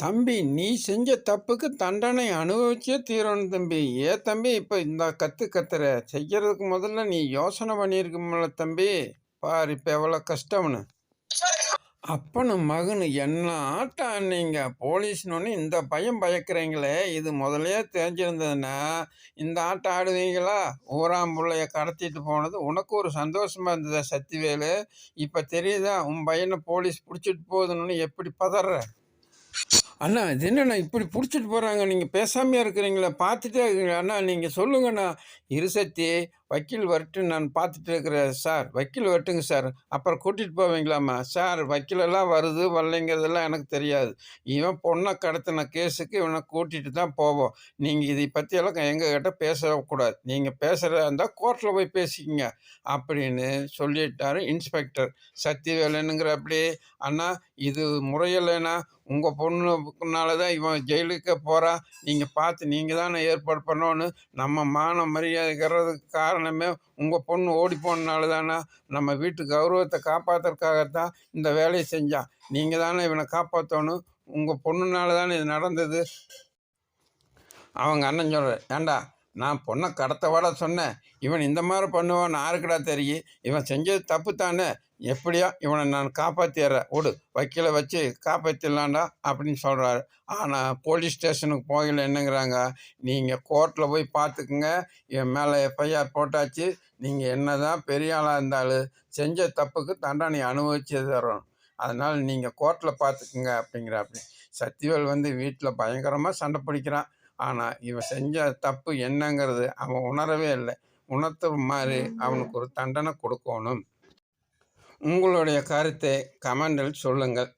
தம்பி நீ செஞ்ச தப்புக்கு தண்டனை அனுபவிச்சே தீரணும் தம்பி. ஏன் தம்பி இப்போ இந்த கற்று கத்துற. செய்யறதுக்கு முதல்ல நீ யோசனை பண்ணியிருக்கோம்ல தம்பி. பாரு இப்போ எவ்வளோ கஷ்டம்னு. அப்பனு மகனு என்ன ஆட்டம் நீங்க? போலீஸ்னு இந்த பயம் பயக்கிறீங்களே. இது முதலே தெரிஞ்சிருந்ததுன்னா இந்த ஆட்டம் ஆடுவீங்களா? ஊராம் பிள்ளைய கடத்திட்டு போனது உனக்கு ஒரு சந்தோஷமா இருந்ததா சத்திவேலு இப்போ தெரியுதா உன் பையனை போலீஸ் பிடிச்சிட்டு போகுதுன்னு எப்படி பதற அண்ணா இது என்னண்ணா இப்படி பிடிச்சிட்டு போகிறாங்க நீங்கள் பேசாமையாக இருக்கிறீங்களா பார்த்துட்டே இருக்கீங்களா. அண்ணா நீங்கள் சொல்லுங்கண்ணா. இருசக்தி வக்கீல் வரட்டும் நான் பார்த்துட்டு இருக்கிறேன் சார். வக்கீல் வரட்டுங்க சார். அப்புறம் கூட்டிகிட்டு போவீங்களாம்மா? சார் வக்கீலெல்லாம் வருது வரலைங்கிறதெல்லாம் எனக்கு தெரியாது. இவன் பொண்ணை கடத்தின கேஸுக்கு இவனை கூட்டிகிட்டு தான் போவோம். நீங்கள் இதை பற்றியெல்லாம் எங்ககிட்ட பேசக்கூடாது. நீங்கள் பேசுகிறதா இருந்தால் கோர்ட்டில் போய் பேசிக்கிங்க அப்படின்னு சொல்லிட்டாரு இன்ஸ்பெக்டர். சத்தியவேலனுங்கிற அப்படி அண்ணா இது முறையில்லைண்ணா. உங்கள் பொண்ணுனால தான் இவன் ஜெயிலுக்கு போகிறான் நீங்கள் பார்த்து நீங்கள் தானே ஏற்பாடு பண்ணோன்னு நம்ம மான மரியாதைக்கிறதுக்காக காரணமே உங்கள் பொண்ணு ஓடி போனனால தானே நம்ம வீட்டு கௌரவத்தை காப்பாற்றுறதுக்காகத்தான் இந்த வேலையை செஞ்சான். நீங்கள் தானே இவனை காப்பாற்றணும் உங்கள் பொண்ணுனால தானே இது நடந்தது. அவங்க அண்ணன் சொல்கிற ஏண்டா நான் பொண்ணை கடத்த விட சொன்னேன். இவன் இந்த மாதிரி பண்ணுவான்னு யாருக்குடா தெரியும். இவன் செஞ்சது தப்பு தானே எப்படியோ இவனை நான் காப்பாற்றிடுறேன் விடு வக்கீலை வச்சு காப்பாற்றிடலாண்டா அப்படின்னு சொல்கிறாரு ஆனால் போலீஸ் ஸ்டேஷனுக்கு போகல என்னங்கிறாங்க? நீங்கள் கோர்ட்டில் போய் பார்த்துக்குங்க. என் மேலே எஃப்ஐஆர் போட்டாச்சு. நீங்கள் என்ன தான் பெரிய ஆளாக இருந்தாலும் செஞ்ச தப்புக்கு தண்டனை அனுபவிச்சு தரணும். அதனால் நீங்கள் கோர்ட்டில் பார்த்துக்குங்க அப்படிங்கிற அப்படி சத்திவேல் வந்து வீட்டில் பயங்கரமாக சண்டை பிடிக்கிறான். ஆனால் இவன் செஞ்ச தப்பு என்னங்கிறது அவன் உணரவே இல்லை. உணர்த்துற மாதிரி அவனுக்கு ஒரு தண்டனை கொடுக்கணும். உங்களுடைய கருத்தை கமெண்டில் சொல்லுங்கள்.